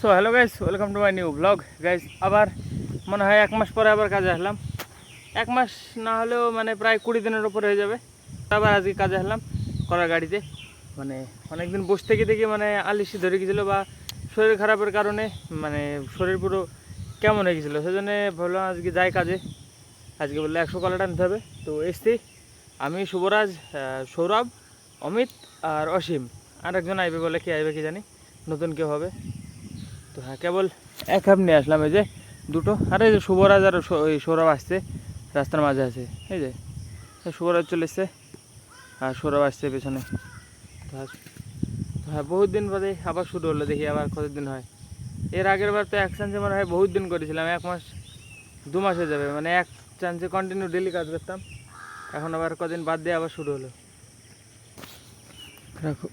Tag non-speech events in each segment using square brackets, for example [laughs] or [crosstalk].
So hello guys welcome to my new blog guys আবার মনে হয় এক মাস পরে আবার কাজে আসলাম। এক মাস না হলেও মানে প্রায় কুড়ি দিনের উপরে হয়ে যাবে। আবার আজকে কাজে আসলাম করার গাড়িতে। মানে অনেকদিন বসে থেকে থেকে মানে আলিশি ধরে গেছিল বা শরীর খারাপের কারণে মানে শরীর পুরো কেমন হয়ে গেছিল। সেজন্য ভাবলাম আজকে যাই কাজে। আজকে বললে একশো কলাটা নিতে হবে। তো এসছি। আমি শুভরাজ সৌরভ, অমিত আর অসীম। আর একজন আইবে বলে কে আইবে কি জানি। নতুন কেউ হবে। তো হ্যাঁ কেবল এক হাফ নিয়ে আসলাম এই যে দুটো। আরে এই যে শুভরাজ আর সৌরভ আসছে, রাস্তার মাঝে আছে। এই যে শুভরাজ চলে এসছে আর সৌরভ আসছে পেছনে। হ্যাঁ হ্যাঁ বহুত দিন পরে আবার শুরু হলো, দেখি আবার কতদিন হয়। এর আগের বার তো এক চান্সে মনে হয় বহুত দিন করেছিলাম, এক মাস, দু মাস যাবে। মানে এক চান্সে কন্টিনিউ ডেলি কাজ করতাম। এখন আবার কদিন বাদ দিয়ে আবার শুরু হলো। রাখো।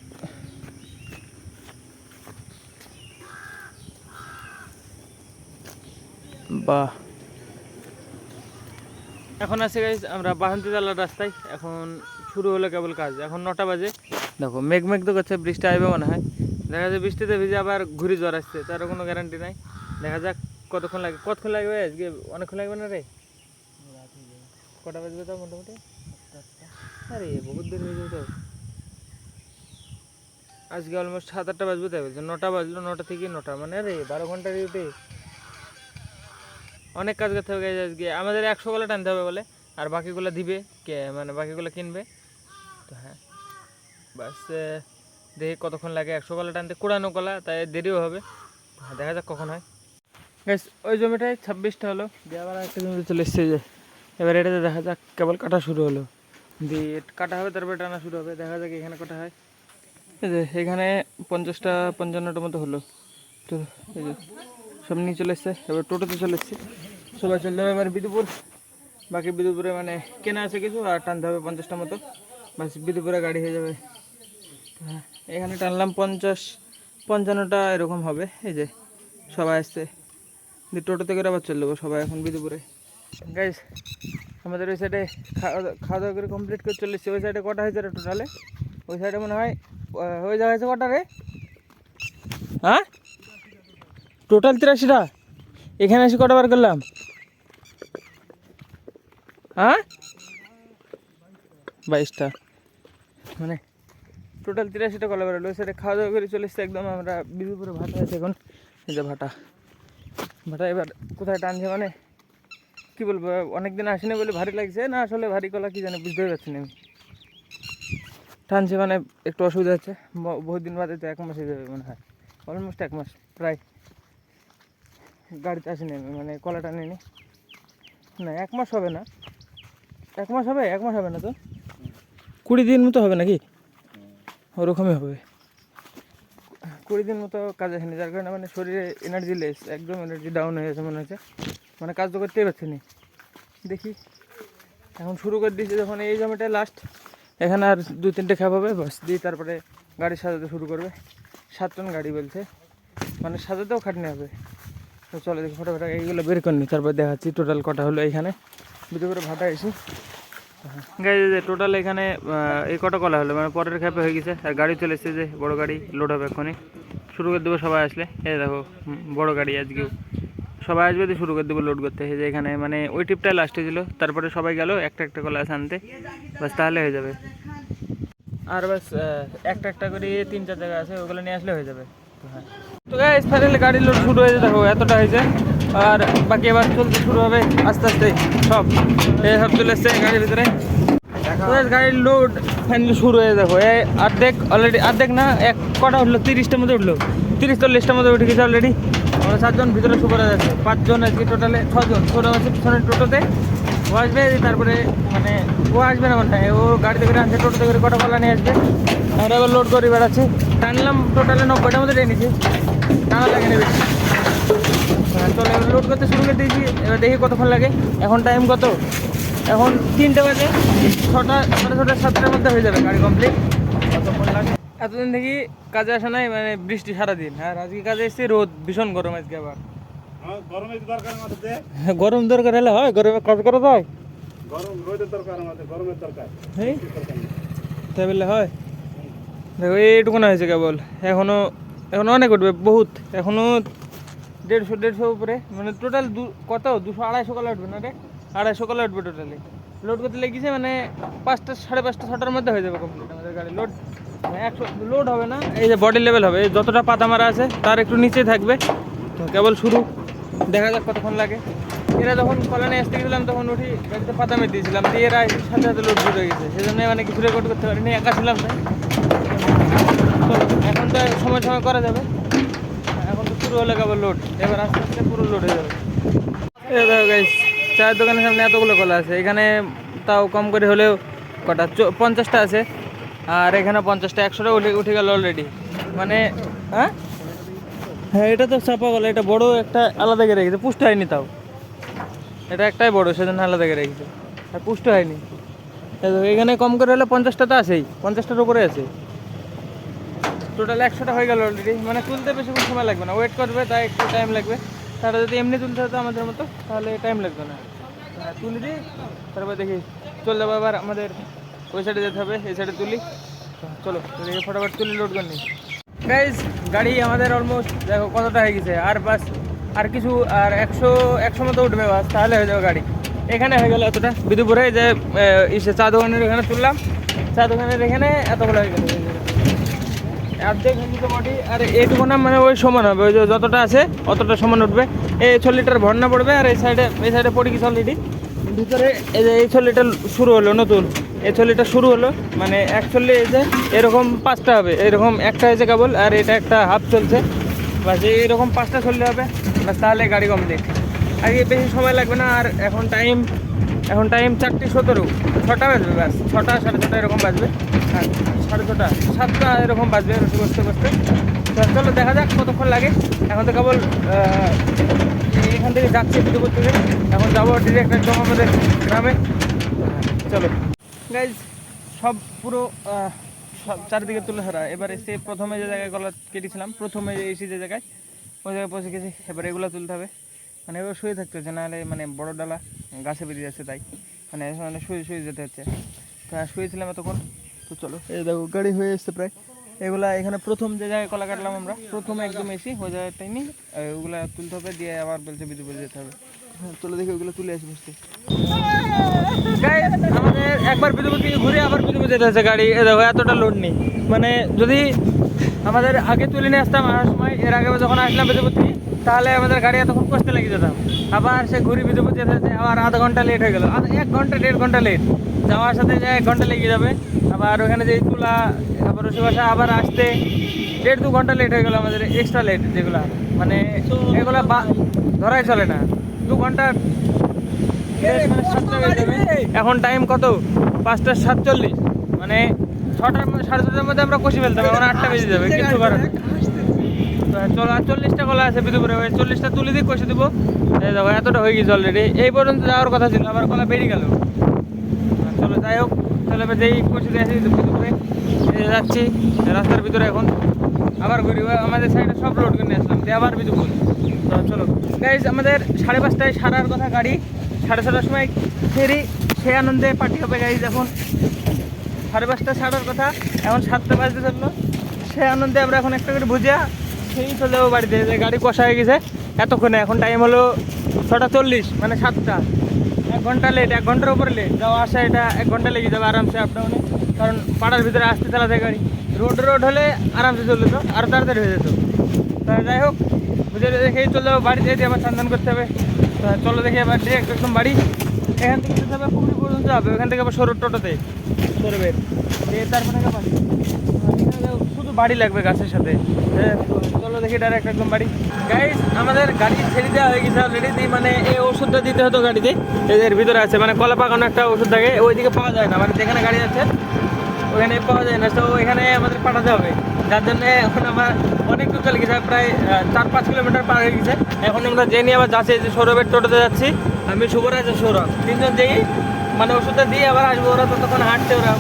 বাহ এখন আছে গাইজ আমরা বাহান্তি তালার রাস্তায়। এখন শুরু হলো কেবল কাজ। এখন নটা বাজে। দেখো, মেঘ মেঘ তো করছে, বৃষ্টি আসবে মনে হয়। দেখা যায় বৃষ্টিতে ভিজে আবার ঘুরি জ্বর আসছে তার কোনো গ্যারান্টি নাই। দেখা যাক কতক্ষণ লাগে কতক্ষণ লাগবে আজকে? অনেকক্ষণ লাগবে না রে? কটা বাজবে তো মোটামুটি? আরে, বহুত দেরি হয়ে যাবে তো। আজকে অলমোস্ট সাত আটটা বাজবে তাই বলছে। নটা বাজলো, নটা থেকে নটা। মানে আরে বারো ঘণ্টা ডিউটি অনেক কাজ করতে হবে আজকে আমাদের একশো কলা টানতে হবে বলে আর বাকিগুলো দিবে কে মানে বাকিগুলো কিনবে। তো হ্যাঁ বাস দেখি কতক্ষণ লাগে একশো কলা টানতে। কুড়ানো কলা তাই দেরিও হবে। হ্যাঁ, দেখা যাক কখন হয়। গ্যাস ওই জমিটায় ছাব্বিশটা হলো। দিয়ে আবার একটা জমিতে চলে এসছে যে এবার এটাতে দেখা যাক কেবল কাটা শুরু হলো। দিয়ে কাটা হবে তারপরে টানা শুরু হবে দেখা যাক এখানে কাটা হয়। এই যে এখানে পঞ্চাশটা পঞ্চান্নটা মতো হলো। তো এই যে সব নিয়ে চলে এসছে। এবার টোটোতে চলে এসছে। সবাই চলে যাবে এবার বিদুপুর। বাকি বিদুপুরে মানে কেনা আছে কিছু, আর টানতে হবে পঞ্চাশটা মতো। বাস বিদুপুরে গাড়ি হয়ে যাবে। হ্যাঁ এখানে টানলাম পঞ্চাশ, পঞ্চান্নটা এরকম হবে। এই যে সবাই আসছে। দিয়ে টোটোতে করে আবার চলে সবাই এখন বিদুপুরে। গাইজ আমাদের ওই সাইডে খাওয়া দাওয়া করে কমপ্লিট করে চলে এসেছি। ওই সাইডে কটা হয়েছে টোটালে ওই সাইডে মনে হয় ওই জায়গা আছে কটা রে? হ্যাঁ? টোটাল তিরাশিটা। এখানে এসে কটা বার করলাম? হ্যাঁ? বাইশটা। মানে টোটাল তিরাশিটা কলা বেরোলো। সাইডে খাওয়া দাওয়া করে চলে এসছে একদম আমরা বিদুপুরে ভাটা আছে এখন। এই যে ভাটা। ভাটা এবার কোথায় টানছে মানে? কি বলব, অনেকদিন আসেনি বলে ভারী লাগছে। না, আসলে ভারী কলা কি জানি, বুঝতেই পারছি না আমি। টানছে মানে একটু অসুবিধা হচ্ছে। ব- বহুত দিন বাদে তো এক মাস যাবে মনে হয়। অলমোস্ট এক মাস, প্রায়। গাড়িতে আসেনি আমি মানে কলাটা নিইনি। না, এক মাস হবে না। এক মাস হবে, এক মাস হবে না তো? কুড়ি দিন মতো হবে নাকি? ওরকমই হবে। কুড়ি দিন মতো কাজ আসেনি, যার কারণে মানে শরীরে এনার্জি লেস একদম এনার্জি ডাউন হয়ে গেছে মনে হচ্ছে। মানে কাজ তো করতেই পারছি না। দেখি, এখন শুরু করে দিয়েছি যখন এই জমিটা লাস্ট এখানে আর দু তিনটে খ্যাপ হবে, বাস দিয়ে তারপরে গাড়ি সাজাতে শুরু করবে। সাত টন গাড়ি বলছে। মানে সাজাতেও খাটনি হবে। তো চলো দেখি ফটো ফটো এইগুলো বের করে নি তারপর দেখাচ্ছি টোটাল কটা হলো এইখানে দুটো করে ভাটা গাড়ি টোটাল এখানে এই কটা কলা হলো মানে পরের খ্যাপে হয়ে গেছে, আর গাড়ি চলে এসেছে যে বড় গাড়ি লোড হবে এক্ষুনি। শুরু করে দেবো সবাই আসলে। এই দেখো বড় গাড়ি আজকেও। সবাই আসবে দিয়ে শুরু করে দেবো লোড করতে। যে এখানে মানে ওই টিপটাই লাস্টে ছিল তারপরে সবাই গেল, একটা একটা কলা আনতে। বাস তাহলে হয়ে যাবে। আর বাস একটা একটা করে তিন চার জায়গা আছে, ওগুলো নিয়ে আসলে হয়ে যাবে। তো তো গাইস ফাইনালি গাড়ির লোড শুরু হয়েছে দেখো, এতটা হয়েছে। আর বাকি এবার চলতে শুরু হবে আস্তে আস্তে সব। এই সব চলে এসছে গাড়ির ভিতরে। গাড়ির লোড ফাইনালি শুরু হয়ে দেখো। এই অর্ধেক অলরেডি অর্ধেক না, এক কটা উঠল? তিরিশটার মধ্যে উঠল। তিরিশ, চল্লিশটার মধ্যে উঠে গেছে অলরেডি আমরা সাতজন, ভিতরে করা যাচ্ছে। পাঁচজন আজকে টোটালে ছজন। ছোটো আছে পিছনের টোটোতে। ও আসবে, তারপরে মানে ও আসবে না মনে ও গাড়িতে করে আনছে, টোটোতে করে কটা কলা নিয়ে আসবে। আমরা এবার লোড করে বেড়াচ্ছি। টানলাম টোটালে নব্বইটার মধ্যে টেনে নিয়েছি টানা লাগেনি বেশি। চলো এবার লোড করতে শুরু করে দিয়েছি। এবার দেখি কতক্ষণ লাগে। এখন টাইম কত? এখন তিনটে বাজে। ছটা সাড়ে ছটা সাতটার মধ্যে হয়ে যাবে গাড়ি কমপ্লিট কতক্ষণ লাগে? এতদিন থেকে কাজে আসা নাই মানে বৃষ্টি সারাদিন। আর আজকে কাজে এসেছি রোদ ভীষণ গরম আজকে আবার। হ্যাঁ, দে। গরম দরকার হলে হয় গরমে কাজ করা যায়। গরম রোদের দরকার আমাদের গরমের দরকার। হ্যাঁ। তাই বললে হয়? দেখো এইটুকু না হয়েছে কেবল। এখনও এখন অনেক উঠবে বহুত। এখনও দেড়শো দেড়শো উপরে। মানে টোটাল দু কত? দুশো আড়াইশো কলা উঠবে না রে। আড়াইশো কলা উঠবে টোটালি লোড করতে লেগেছে মানে পাঁচটা সাড়ে পাঁচটা, ছটার মধ্যে হয়ে যাবে কমপ্লিট আমাদের গাড়ি। লোড একশো লোড হবে না। এই যে বডি লেভেল হবে। যতটা পাতা মারা আছে, তার একটু নিচে থাকবে। তো কেবল শুরু। দেখা যাক কতক্ষণ লাগে। এরা যখন কলানে আসতে গেছিলাম, তখন উঠি গাড়িতে পাতা মেরে দিয়েছিলাম। দিয়ে এরা সাথে সাথে লোড হয়ে গেছে। সেই জন্য মানে কিছু রেকর্ড করতে পারিনি। একা ছিলাম চলো এখন তো সময় সময় করা যাবে। তো শুরু লোড এবার আস্তে আস্তে পুরো লোড হয়ে যাবে। চায়ের দোকানের সামনে এতগুলো কলা আছে। এখানে তাও কম করে হলেও কটা? পঞ্চাশটা আছে। আর এখানে পঞ্চাশটা, একশোটা উঠে উঠে গেল অলরেডি মানে হ্যাঁ? হ্যাঁ এটা তো চাপা কলা এটা বড় একটা আলাদা করে রেখেছে। পুষ্ট হয়নি তাও। এটা একটাই বড়, সেজন্য আলাদা করে রেখেছে। আর পুষ্ট হয়নি। এখানে কম করে হলে পঞ্চাশটা তো আছেই। পঞ্চাশটার উপরে আছে। টোটাল একশোটা হয়ে গেল অলরেডি মানে তুলতে বেশিক্ষণ সময় লাগবে না। ওয়েট করবে তাই একটু টাইম লাগবে। তারা যদি এমনি তুলতে হতো আমাদের মতো তাহলে টাইম লাগবে না। হ্যাঁ, তুলে দিই। তারপর দেখি চলে যাব আবার আমাদের ওই সাইডে যেতে হবে এই সাইডে তুলি। চলো দেখি ফটাফট তুলি লোড করে নিই। গাইজ গাড়ি আমাদের অলমোস্ট দেখো কতটা হয়ে গেছে। আর বাস আর কিছু আর একশো একশো মতো উঠবে বাস তাহলে হয়ে যাবে গাড়ি। এখানে হয়ে গেল এতটা। বিদুপুরে যে ইসে চা দোকানের এখানে তুললাম। চা দোকানের এখানে এতগুলো হয়ে গেল। অর্ধেক হয়ে বডি আর এইটুকু না মানে ওই সমান হবে, ওই যে যতটা আছে অতটা সমান উঠবে। এই ছ লিটার ভর্না পড়বে আর এই সাইডে এই সাইডে পড়ে গেছে অলরেডি ভিতরে এই যে এই ছ লিটার শুরু হলো, নতুন। এই ছ লিটার শুরু হলো মানে অ্যাকচুয়ালি এই যে এরকম পাঁচটা হবে। এরকম একটা হয়েছে কেবল, আর এটা একটা হাফ চলছে। বাস এরকম পাঁচটা চললে হবে। বাস তাহলে গাড়ি কমপ্লিট আগে বেশি সময় লাগবে না, আর এখন টাইম এখন টাইম চারটে সতেরো। ছটা বাজবে ব্যাস ছটা, সাড়ে ছটা এরকম বাজবে। আর সাড়ে ছটা, সাতটা এরকম বাজবে রসি বসতে বসতে তো চলো দেখা যাক কতক্ষণ লাগে। এখন তো কেবল এখান থেকে যাচ্ছি বিদ্যুৎ থেকে। এখন যাব ডিরেক্ট একদম আমাদের গ্রামে। চলো। গাইজ সব পুরো সব চারিদিকে তুলে ধরা এবার এসে প্রথমে যে জায়গায় গলা কেটেছিলাম, প্রথমে যে এসে যে জায়গায়, ওই জায়গায় পৌঁছে গেছি। এবার এগুলো তুলতে হবে। মানে এবার শুয়ে থাকতে হচ্ছে, নাহলে মানে বড় ডালা গাছে বেরিয়ে যাচ্ছে তাই। মানে শুয়ে শুয়ে যেতে হচ্ছে। তো শুয়েছিলাম এতক্ষণ। তো চলো, এই দেখো, গাড়ি হয়ে এসছে প্রায়। এগুলা এখানে প্রথম যে জায়গায় কলা কাটলাম আমরা, প্রথমে একদম এসি ওই জায়গাটাই নিই ওগুলা তুলতে হবে, দিয়ে আবার বলছে বিদ্যুৎ যেতে হবে। হ্যাঁ চলো দেখি ওগুলো তুলে আসি বসতে। আমাদের একবার বিদ্যুৎ ঘুরে আবার বিদ্যুৎ যেতে হচ্ছে গাড়ি। দেখো, এতটা লোড নেই। মানে যদি আমাদের আগে তুলে নিয়ে আসতাম আসার সময় এর আগে যখন আসলাম বিদ্যুৎ তাহলে আমাদের গাড়ি এতক্ষণ কষ্টে লেগে যেতাম। আবার সে ঘুরি বিদ্যুৎ যেতে আবার আধা ঘণ্টা লেট হয়ে গেল। এক ঘণ্টা, দেড় ঘণ্টা লেট যাওয়ার সাথে যে এক ঘণ্টা লেগে যাবে আবার ওখানে যে তুলা আবার ওসে বাসা আবার আসতে দেড় দু ঘণ্টা লেট হয়ে গেল আমাদের এক্সট্রা লেট যেগুলা। মানে এগুলা ধরাই চলে না। দু ঘণ্টা। এখন টাইম কত? পাঁচটা সাতচল্লিশ। মানে ছটার মধ্যে সাড়ে ছটার মধ্যে আমরা কষি ফেলতাম এখন আটটা বেজে যাবে কিছু করার। তো চল্লিশটা কলা আছে বিদুপুরে চল্লিশটা তুলে দিয়ে কষে দেবো। দেখো, এতটা হয়ে গেছে অলরেডি এই পর্যন্ত যাওয়ার কথা ছিল, আবার কলা বেরিয়ে গেল। চলো, যাই হোক। এবার যেই দিয়ে আসি এই যাচ্ছি, রাস্তার ভিতরে এখন। আবার ঘুরি আমাদের সাইডে সব লোড করে নিয়ে আসলাম। দিয়ে আবার বিদুপুর। তো চলো। গাইজ আমাদের সাড়ে পাঁচটায় সারার কথা গাড়ি। সাড়ে ছটার সময় ফেরি, সে আনন্দে পার্টি হবে গাইজ এখন। সাড়ে পাঁচটা ছাড়ার কথা, এখন সাতটা বাজতে চলল। সে আনন্দে আমরা এখন একটা করে বুঝিয়া সেই চলে যাব বাড়িতে। যে গাড়ি কষা হয়ে গেছে, এতক্ষণে। এখন টাইম হলো ছটা চল্লিশ মানে সাতটা। এক ঘণ্টা লেট এক ঘণ্টার উপরে লেট যাওয়া আসা এটা এক ঘণ্টা লেগে যাবে আরামসে আপডাউনে কারণ পাড়ার ভিতরে আসতে চালাতে গাড়ি। রোড রোড হলে আরামসে চলে যেত আরও তাড়াতাড়ি হয়ে যেত। তা যাই হোক বুঝে দেখেই চলে যাব বাড়িতে যেতে আবার স্নান করতে হবে। তা চলো দেখি আবার ডিরেক্ট একদম বাড়ি। এখান থেকে যেতে হবে পুকুরি পর্যন্ত যাবে। ওখান থেকে আবার সরু টোটোতে সরবের দিয়ে তারপরে শুধু বাড়ি লাগবে গাছের সাথে। এ, চলো দেখি ডাইরেক্ট একদম বাড়ি। গাইস আমাদের গাড়ি ছেড়ে দেওয়া হয়ে গেছে অলরেডি মানে এই ওষুধটা দিতে হতো গাড়িতে। এদের ভিতরে আছে মানে কলা পাকানো একটা ওষুধ থাকে, ওইদিকে পাওয়া যায় না মানে যেখানে গাড়ি আছে ওখানে পাওয়া যায় না। তো এখানে আমাদের পাঠাতে হবে। যার জন্য এখন আমার অনেক দূর চলে গেছে, প্রায় চার পাঁচ কিলোমিটার পার হয়ে গেছে। এখন আমরা যে নিয়ে আবার যাচ্ছি যে সৌরভের টোটোতে যাচ্ছি, আমি শুভরাজ আর সৌরভ। তিনজন যেই মানে ওষুধটা দিয়ে আবার আসব ওরা ততক্ষণ হাঁটছে, ওরা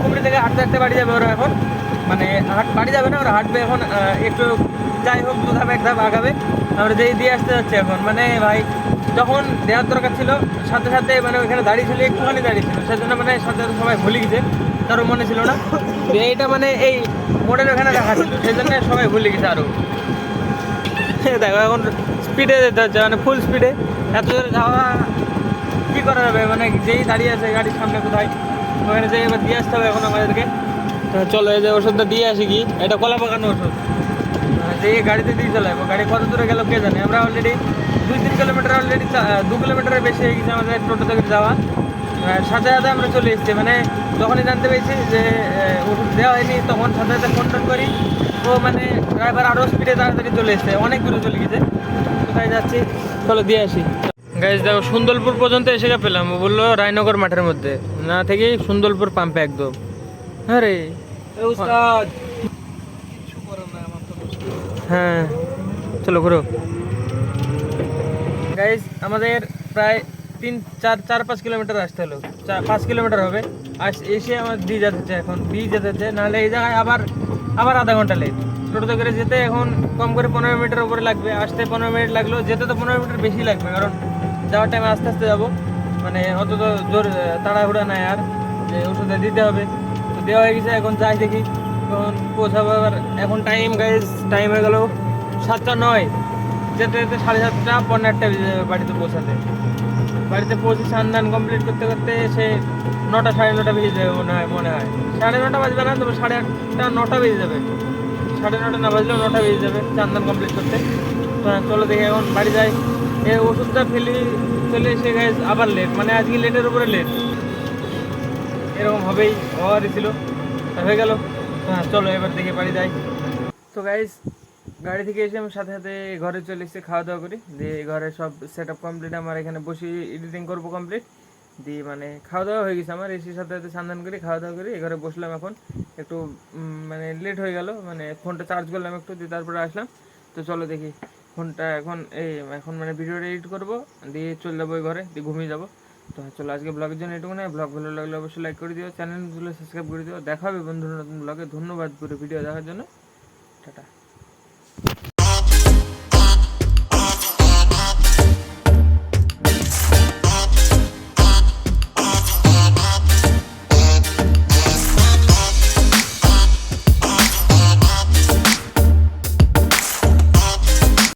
কুমড়ি থেকে হাঁটতে হাঁটতে বাড়ি যাবে ওরা এখন। মানে হাট বাড়ি যাবে না, ওরা হাঁটবে এখন একটু যাই হোক, দু ধাপ, এক ধাপ আগাবে। আমরা যেই দিয়ে আসতে যাচ্ছি এখন মানে ভাই, যখন দেওয়ার দরকার ছিল, সাথে সাথে মানে ওইখানে দাঁড়িয়ে ছিল, একটুখানি দাঁড়িয়ে ছিল, সেজন্য মানে সাথে সাথে সবাই ভুলে গেছে কারও মনে ছিল না। এইটা মানে এই মোড়ের ওখানে রাখা ছিল সেই জন্য সবাই ভুলে গেছে আরও। [laughs] দেখো এখন স্পিডে যেতে হচ্ছে মানে ফুল স্পিডে এত জোরে যাওয়া কি করা যাবে? মানে যেই দাঁড়িয়ে আছে গাড়ির সামনে কোথায়, ওখানে যেয়ে এবার দিয়ে আসতে হবে এখন আমাদেরকে। চলো এই যে ওষুধটা দিয়ে আসি কি? এটা কলা পাকানো ওষুধ। আহ, যে গাড়িতে দিয়ে চলে গাড়ি কত দূরে গেল কে জানে? আমরা অলরেডি দুই তিন কিলোমিটার অলরেডি দু কিলোমিটারের বেশি হয়ে গেছে আমাদের টোটো থেকে যাওয়া। সাথে সাথে আমরা চলে এসেছি। মানে যখনই জানতে পেরেছি যে ওষুধ দেওয়া হয়নি তখন সাথে সাথে ফোন টোন করি। ও মানে ড্রাইভার আরও স্পিডে তাড়াতাড়ি চলে এসছে অনেক দূরে চলে গেছে। কোথায় যাচ্ছি? চলো দিয়ে আসি। গাইজ দেখো সুন্দরপুর পর্যন্ত এসে পেলাম বলল রায়নগর মাঠের মধ্যে। না থেকেই সুন্দরপুর পাম্পে একদম। হ্যাঁ রে হ্যাঁ চলো ঘুরো। গাইজ আমাদের প্রায় তিন চার চার পাঁচ কিলোমিটার আসতে হলো। চার পাঁচ কিলোমিটার হবে। আস এসে আমার দিয়ে যেতে হচ্ছে এখন। দিয়ে যেতে হচ্ছে নাহলে এই জায়গায় আবার আবার আধা ঘণ্টা লেট টোটোতে করে যেতে এখন কম করে পনেরো মিনিটের উপরে লাগবে। আসতে পনেরো মিনিট লাগল যেতে তো পনেরো মিনিট বেশি লাগবে কারণ যাওয়ার টাইমে আস্তে আস্তে যাব। মানে অত তো জোর তাড়াহুড়া নাই আর যে ওষুধে দিতে হবে। দেওয়া হয়ে গেছে, এখন যাই দেখি। এখন পৌঁছাবো এবার। এখন টাইম গাইজ টাইম হয়ে গেল সাতটা নয়। যেতে যেতে সাড়ে সাতটা পনেরো আটটা বেজে যাবে বাড়িতে পৌঁছাতে। বাড়িতে পৌঁছে স্নান দান কমপ্লিট করতে করতে সে নটা সাড়ে নটা বেজে যাবে মনে হয় মনে হয়। সাড়ে নটা বাজবে না, তবে সাড়ে আটটা, নটা বেজে যাবে। সাড়ে নটা না বাজলেও নটা বেজে যাবে স্নান দান কমপ্লিট করতে চলো দেখি এখন বাড়ি যাই। এই ওষুধটা ফেলি, চলে এসে গাইজ আবার লেট মানে আজকে লেটের উপরে লেট এরকম হবেই হওয়ারই ছিল হয়ে গেল। হ্যাঁ চলো এবার দেখে বাড়ি যাই। তো গাইজ গাড়ি থেকে এসে আমি সাথে সাথে ঘরে চলে এসেছি, খাওয়া দাওয়া করি। দিয়ে ঘরে সব সেট আপ কমপ্লিট আমার এখানে বসে এডিটিং করব কমপ্লিট দিয়ে মানে খাওয়া দাওয়া হয়ে গেছে আমার, এসে সাথে সাথে সান্দান করি, খাওয়া দাওয়া করি ঘরে বসলাম এখন। একটু মানে লেট হয়ে গেল মানে ফোনটা চার্জ করলাম একটু, দিয়ে তারপরে আসলাম। তো চলো দেখি ফোনটা এখন, এই, এখন মানে ভিডিওটা এডিট করব, দিয়ে চলে যাব ওই ঘরে, দিয়ে ঘুমিয়ে যাব। তো চলো আজকে ব্লগের জন্য এটুকু নয়। ব্লগ ভালো লাগলে অবশ্যই লাইক করে দিও চ্যানেলগুলো সাবস্ক্রাইব করে দিও। দেখা হবে বন্ধুরা নতুন ব্লগে। ধন্যবাদ পুরো ভিডিও দেখার জন্য। টাটা।